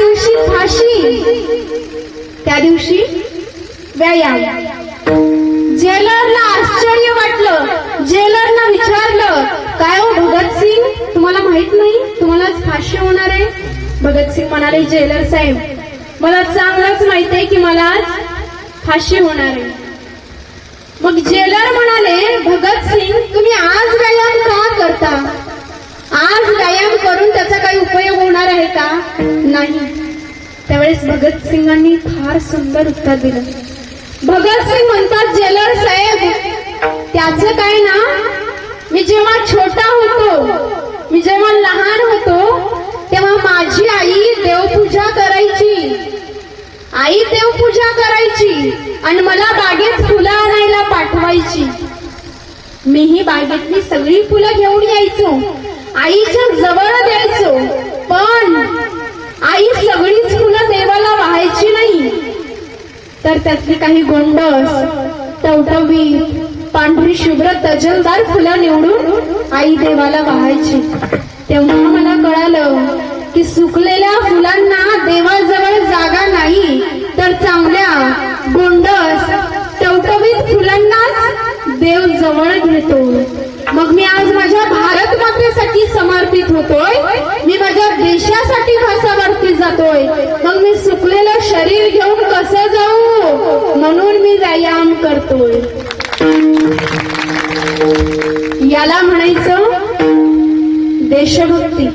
दिवशी फाशी. त्या दिवशी व्यायाम. जेलरला आश्चर्य वाटलं. जेलरला विचारलं काय हो भगतसिंग? तुम्हाला माहीत नाही? तुम्हालाच फाशी होणार आहे? भगतसिंग म्हणाले जेलर साहेब मला चांगलंच माहीत आहे की मला आज फाशी होणार आहे. मग जेलर म्हणाले भगतसिंग तुम्ही आज नाही. त्यावेळेस भगतसिंगांनी फार सुंदर उत्तर दिलं. भगतसिंग म्हणतात जेलर साहेब त्याचं काय ना? मी जेव्हा छोटा होतो मी जेव्हा लहान होतो तेव्हा माझी आई देवपूजा करायची. आई देवपूजा करायची आणि मला बागेत फुलं आणायला पाठवायची. मीही बागेतली सगळी फुलं घेऊन यायचो. आईच्या जवळ द्यायचो पण आई सगळीच फुलं देवाला वाहायची नाही तर त्यातली काही गोंडस टवटवी पांढरी शुभ्र तजलदार फुलं निवडून आई देवाला वाहायची. तेव्हा मला कळालं की सुकलेल्या फुलांना देवाजवळ जागा नाही तर चांगल्या गोंडस टवटवीत फुलांनाच देव जवळ घेतो. मग मी आज माझ्या भारत मातेसाठी समर्पित होतोय. मी माझ्या देशासाठी भासावरती जातोय. याला म्हणायचं देशभक्ती.